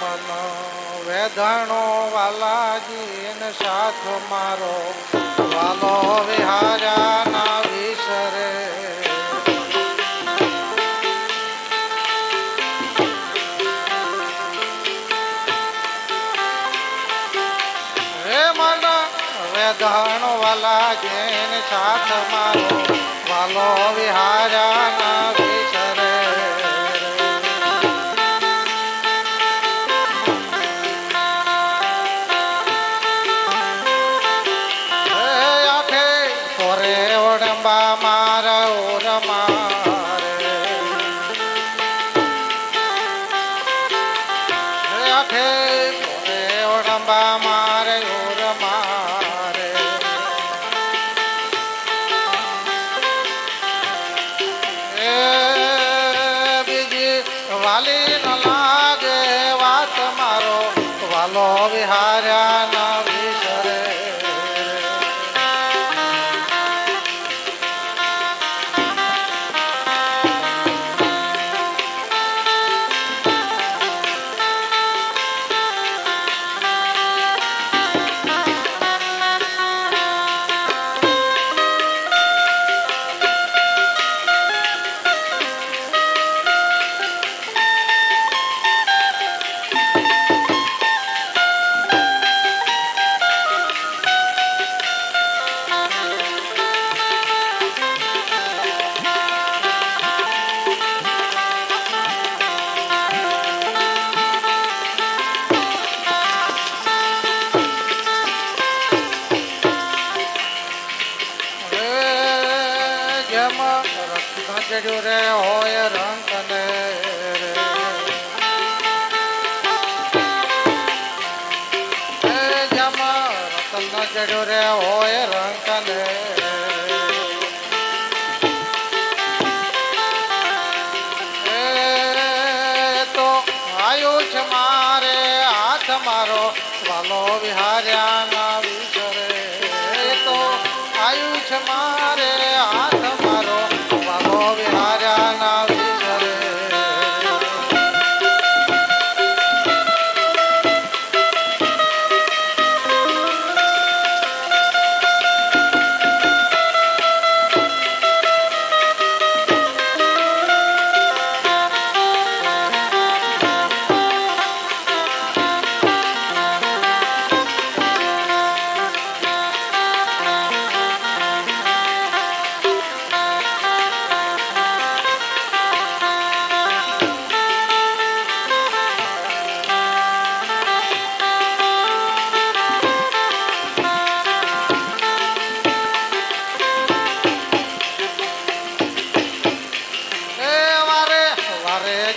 મન વેધણો વાલાજી સાથ મારો. વાલો વિહાર્યા ના વિસરે. હે વાલા જેન સાથ મારો. વાલો વિહાર્યા ના વિસરે. ઓડંબા મારા ઓર મારે હે આખે કોરે ઓડંબા મારે ઓર મારે એ બીજી વાલી ચડ્યું રે હોય રંગ ને રે એ જેમ રત્ન ચડ્યું રે હોય રંગ ને એ તો આયુ છે મારે હાથ મારો વાલો વિહાર્યા ના વિસરે તો આયુ મારે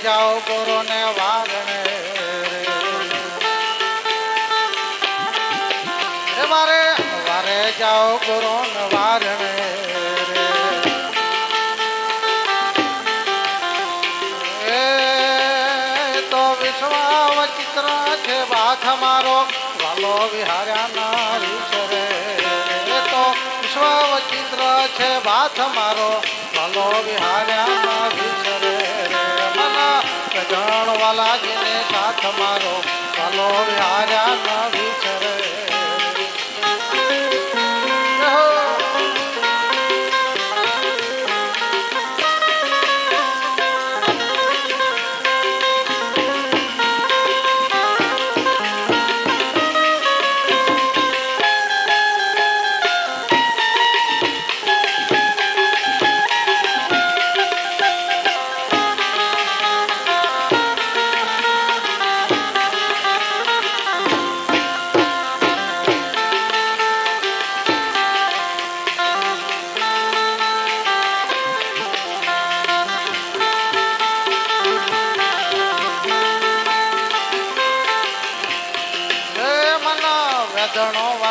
જાઓ ગોરો ને વારણે રે. એ વારે જાઓ ગોરો ને વારણે રે. ચિત્ર છે વાથ મારો વાલો વિહાર્યા ના વિસરે એ તો વિશ્વાવ ચિત્ર છે, બાથ મારો વાલો વિહાર્યા જીને સાથ મારો વાલો વિહાર્યા ના વિસરે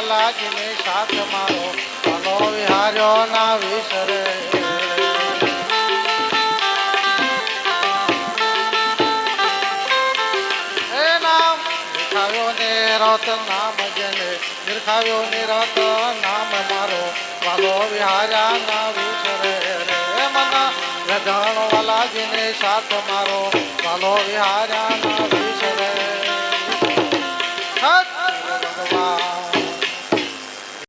જીને સાથ મારો વાલો વિહાર્યો ના વિસરે. હે નામ જેને. નિરખાવ્યો ને રત નામ મારો. વાલો વિહાર્યા ના વિસરે. રે મના વેદણો વાલા જીને સાથ મારો. વાલો વિહાર્યા ના વિસરે.